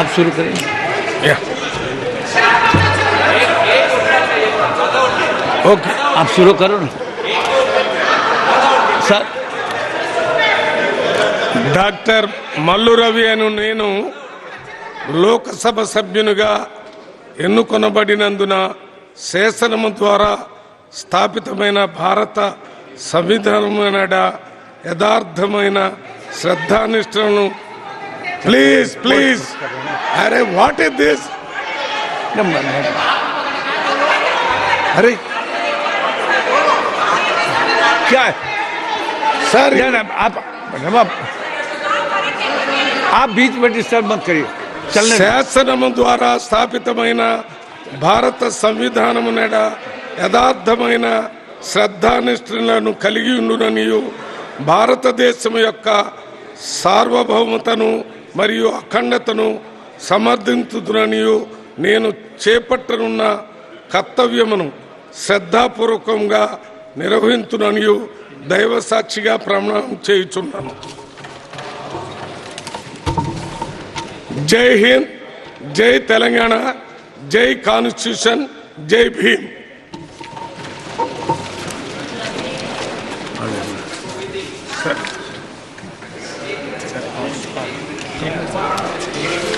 आप शुरू करें या ओके आप शुरू करो ना सर డాక్టర్ మల్లు రవి అను నేను లోకసభ సభ్యునిగా ఎన్నుకొనబడినందున శాసనము ద్వారా స్థాపితమైన భారత సంవిధానమైన యథార్థమైన శ్రద్ధానిష్టలను ప్లీజ్ ప్లీజ్ అరే వాట్ ఇస్ దిస్ नंबर అరే क्या है సార్ नहीं, नहीं, आप मैडम, आप आप बीच में डिस्टर्ब मत करिए चलने दो। శాసనము ద్వారా స్థాపితమైన భారత సంవిధానము నెడ యథార్థమైన శ్రద్ధానిష్ఠులను కలిగి ఉండుననియు భారతదేశం యొక్క సార్వభౌమతను మరియు అఖండతను సమర్థించుతుననియు నేను చేపట్టనున్న కర్తవ్యమును శ్రద్ధాపూర్వకంగా నిర్వహించుననియు దైవ సాక్షిగా ప్రమాణం చేయుచున్నాను. జై హింద్ జై తెలంగాణ జై కాన్స్టిట్యూషన్ జై భీమ్. సరే Ja.